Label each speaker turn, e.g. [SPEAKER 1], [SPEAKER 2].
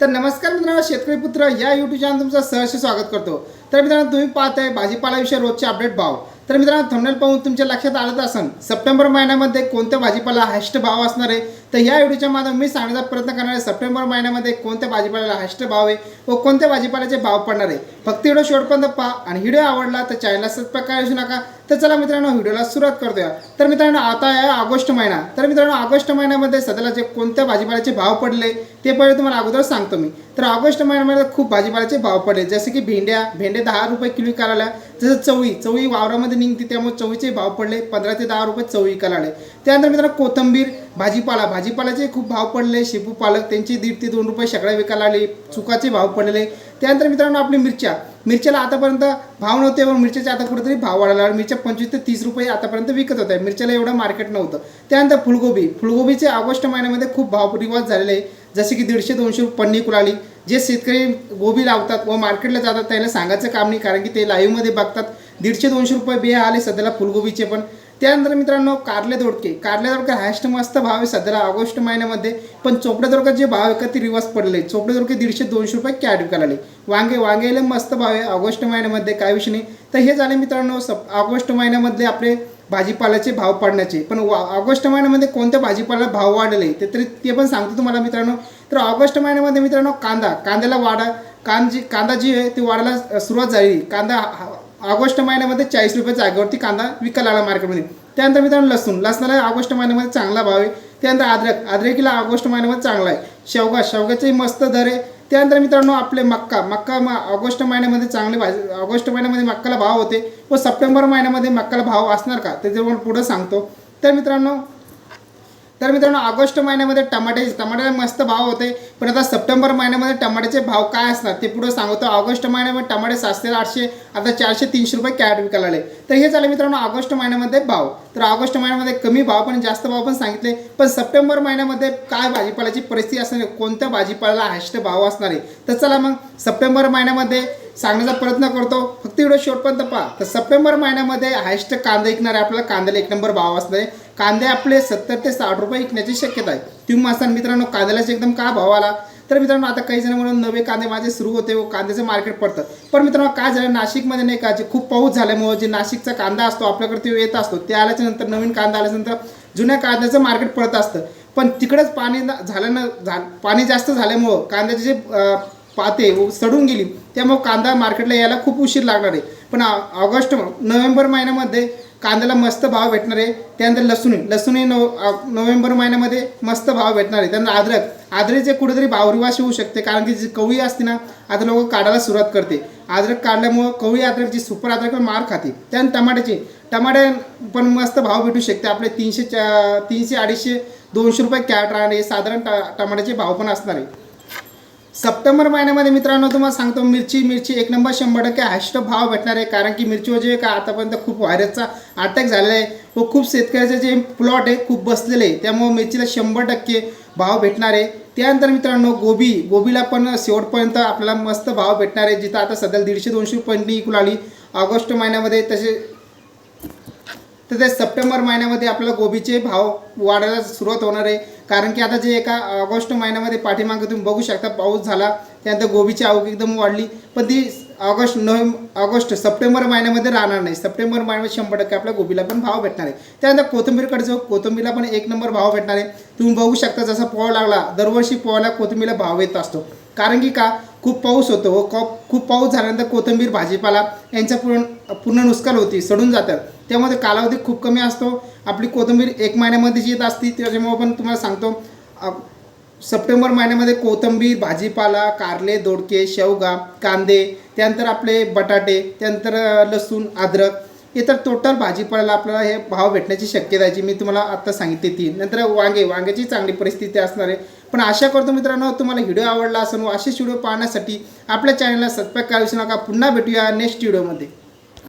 [SPEAKER 1] तर नमस्कार मित्रांनो शेतकरी पुत्र या युट्यूब चॅनल तुमचं सहर्ष स्वागत करतो. तर मित्रांनो तुम्ही पाहताय भाजीपाल्याविषयी रोजचे अपडेट भाव. तर मित्रांनो थंबनेल पाहून तुमच्या लक्षात आलं असेल सप्टेंबर महिन्यामध्ये कोणत्या भाजीपाला हायस्ट भाव असणार आहे? तर या व्हिडिओच्या माध्यम मी सांगण्याचा प्रयत्न करणार आहे सप्टेंबर महिन्यामध्ये कोणत्या भाजीपाल्याला हाष्ट भाव आहे व कोणत्या भाजीपाल्याचे भाव पडणार आहे. फक्त व्हिडिओ शेवटपर्यंत पहा आणि व्हिडिओ आवडला तर चॅनलला सबस्क्राईब करायला नका. तर चला मित्रांनो व्हिडिओला सुरुवात करतोया. तर मित्रांनो आता आहे ऑगस्ट महिना. तर मित्रांनो ऑगस्ट महिन्यामध्ये सध्याला जे कोणत्या भाजीपाल्याचे भाव पडले ते पहिले तुम्हाला अगोदर सांगतो मी. तर ऑगस्ट महिन्यामध्ये खूप भाजीपाल्याचे भाव पडले. जसे की भेंड्या भेंड्या दहा रुपये किलो विकायला जसं चवळी चवळी वावरामध्ये निघते त्यामुळे चवळीचे भाव पडले. पंधरा ते दहा रुपये चवळी विकायला त्यानंतर मित्रांनो कोथंबीर भाजीपाला. भाजीपाल्याचे खूप भाव पडले. शेपू पालक त्यांचे दीड ते दोन रुपये सगळ्या विकायला आले चुकाचे भाव पडलेले त्यानंतर मित्रांनो आपली मिरच्या. मिरच्याला आतापर्यंत भाव नव्हते पण मिरच्याचे आता कुठेतरी भाव वाढला मिरच्या पंचवीस ते तीस रुपये आतापर्यंत विकत होत्या. मिरच्याला एवढं मार्केट नव्हतं. त्यानंतर फुलगोबी. फुलगोबीचे ऑगस्ट महिन्यामध्ये खूप भाव रिवाज झालेले. आहे जसे की दीडशे दोनशे रुपये पन्नी कुलाली. जे शेतकरी गोबी लावतात व मार्केटला जातात त्यांना सांगायचं काम नाही कारण की ते लाईव्हमध्ये बघतात. दीडशे दोनशे रुपये बिया आले सध्याला फुलगोबीचे पण. त्यानंतर मित्रांनो कारले दोडके. कारले दोडके हायस्ट मस्त भाव आहे सध्याला ऑगस्ट महिन्यामध्ये. पण चोपड्या दोडका जे भाव आहे का ते रिवर्स पडले चोपडे दोडके दीडशे दोनशे रुपये कॅट विकायला आले वांगे वांगेले मस्त भाव आहे. ऑगस्ट महिन्यामध्ये काय विषय नाही. तर हे झाले मित्रांनो सप ऑगस्ट महिन्यामध्ये आपले भाजीपाल्याचे भाव पडण्याचे. पण वा ऑगस्ट महिन्यामध्ये कोणत्या भाजीपाल्याला भाव वाढले ते तरी ते पण सांगतो तुम्हाला मित्रांनो. तर ऑगस्ट महिन्यामध्ये मित्रांनो कांदा. कांद्याला वाढा कांजी कांदा जी आहे ती वाढायला सुरुवात झाली. कांदा हा- ऑगस्ट महिन्यामध्ये चाळीस रुपये जागेवरती कांदा विकायला आला मार्केटमध्ये. त्यानंतर मित्रांनो लसूण. लसणाला ऑगस्ट महिन्यामध्ये चांगला भाव आहे. त्यानंतर अद्रक. अद्रकीला ऑगस्ट महिन्यामध्ये चांगला आहे. शेवगा. शेवग्याचेही मस्त दर आहे. त्यानंतर मित्रांनो आपले मक्का. मक्का म ऑगस्ट महिन्यामध्ये चांगले भाजी ऑगस्ट महिन्यामध्ये मक्काला भाव होते. व सप्टेंबर महिन्यामध्ये मक्काला भाव असणार का? ते पुढं सांगतो. तर मित्रांनो तर मित्रांनो ऑगस्ट महिन्यामध्ये टमाटे टमाट्याला मस्त भाव होते पण आता सप्टेंबर महिन्यामध्ये टमाट्याचे भाव काय असणार? ते पुढे सांगतो. ऑगस्ट महिन्यामध्ये टमाटे सातशे आठशे आता चारशे तीनशे रुपये कॅट विकायला आले तर हे झालं मित्रांनो ऑगस्ट महिन्यामध्ये भाव. तर ऑगस्ट महिन्यामध्ये कमी भाव पण जास्त भाव पण सांगितले. पण सप्टेंबर महिन्यामध्ये काय भाजीपाल्याची परिस्थिती असणार कोणत्या भाजीपाल्याला हायस्ट भाव असणार आहे? तर चला मग सप्टेंबर महिन्यामध्ये सांगण्याचा प्रयत्न करतो. फक्त व्हिडिओ शेवटपर्यंत पहा. तर सप्टेंबर महिन्यामध्ये हायस्ट कांदा विकणारे आपल्याला कांद्याला एक नंबर भाव असणार आहे. कांदे आपले सत्तर ते साठ रुपये विकण्याची शक्यता आहे. तुम्ही असाल मित्रांनो कांद्यालाच एकदम का भाव आला? तर मित्रांनो आता काही जण म्हणून नवे कांदे माझे सुरू होते व कांद्याचं मार्केट पडतं. पण मित्रांनो काय झालं? नाशिकमध्ये नाही का जे खूप पाऊस झाल्यामुळे जे नाशिकचा कांदा असतो आपल्याकडे तो येत असतो. ते आल्याच्यानंतर नवीन कांदा आल्यानंतर जुन्या कांद्याचं मार्केट पडत असतं. पण तिकडेच पाणी झाल्यानं झा पाणी जास्त झाल्यामुळं कांद्याचे जे पाते सडून गेली त्यामुळे कांदा मार्केटला यायला खूप उशीर लागणार आहे. पण ऑगस्ट नोव्हेंबर महिन्यामध्ये कांद्याला मस्त भाव भेटणार आहे. त्यानंतर लसूण लसूणही नो नोव्हेंबर महिन्यामध्ये मस्त भाव भेटणार आहे. त्यानंतर अद्रक. अद्रकचे कुठेतरी भावरिवाशी होऊ शकते. कारण की जी कवळी असते ना आता लोक काढायला सुरुवात करते. अद्रक काढल्यामुळं कवळी अद्रकची सुपर अद्रक मार खाते. त्यानंतर टमाट्याचे. टमाटे पण मस्त भाव भेटू शकते. आपले तीनशे तीनशे अडीचशे दोनशे रुपये कॅट राहणार आहे. साधारण ट टमाट्याचे भाव पण असणार आहे. सप्टेंबर महिन्यामध्ये मित्रांनो तुम्हाला सांगतो मिरची मिरची एक नंबर शंभर टक्के हायस्ट भाव भेटणार आहे. कारण की मिरची जे का आतापर्यंत खूप व्हायरसचा अटॅक झालेला आहे व खूप शेतकऱ्याचे जे प्लॉट आहे खूप बसलेले आहे. त्यामुळे मिरचीला शंभर टक्के भाव भेटणार आहे. त्यानंतर मित्रांनो गोबी गोबीला पण शेवटपर्यंत आपल्याला मस्त भाव भेटणार आहे. जिथं आता सध्या दीडशे दोनशे रुपयांनी इकून आली. ऑगस्ट महिन्यामध्ये तसे तर ते सप्टेंबर महिन्यामध्ये आपल्याला गोबीचे भाव वाढायला सुरुवात होणार आहे. कारण की आता जे एका ऑगस्ट महिन्यामध्ये पाठीमागे तुम्ही बघू शकता पाऊस झाला त्यानंतर गोबीची आवक एकदम वाढली. पण ती ऑगस्ट नोव्हेंबर ऑगस्ट सप्टेंबर महिन्यामध्ये राहणार नाही. सप्टेंबर महिन्यामध्ये शंभर टक्के आपल्या गोबीला पण भाव भेटणार आहे. त्यानंतर कोथंबीरकडे जाऊ कोथंबीरला पण एक नंबर भाव भेटणार आहे. तुम्ही बघू शकता जसा पोहा लागला दरवर्षी पोहायला कोथिंबीरला भाव येत असतो. कारण की का? खूप पाऊस होतो व कॉ खूप पाऊस झाल्यानंतर कोथिंबीर भाजीपाला यांचं पूर्ण पूर्ण नुकसान होती सडून जातात त्यामध्ये कालावधी खूप कमी असतो. आपली कोथिंबीर एक महिन्यामध्येच येत असती त्याच्यामुळे पण तुम्हाला सांगतो सप्टेंबर महिन्यामध्ये कोथिंबीर भाजीपाला कारले दोडके शेवगा कांदे त्यानंतर आपले बटाटे त्यानंतर लसूण अद्रक इतर टोटल भाजीपाल्याला आपल्याला हे भाव भेटण्याची शक्यता आहे जी मी तुम्हाला आत्ता सांगितली ती. नंतर वांगे वांग्याची चांगली परिस्थिती असणार आहे पण आशा करतो मित्रांनो तुम्हाला व्हिडिओ आवडला असून व असेच व्हिडिओ पाहण्यासाठी आपल्या चॅनलला सबस्क्राईब करायला विसरू नका. पुन्हा भेटूया नेक्स्ट व्हिडिओमध्ये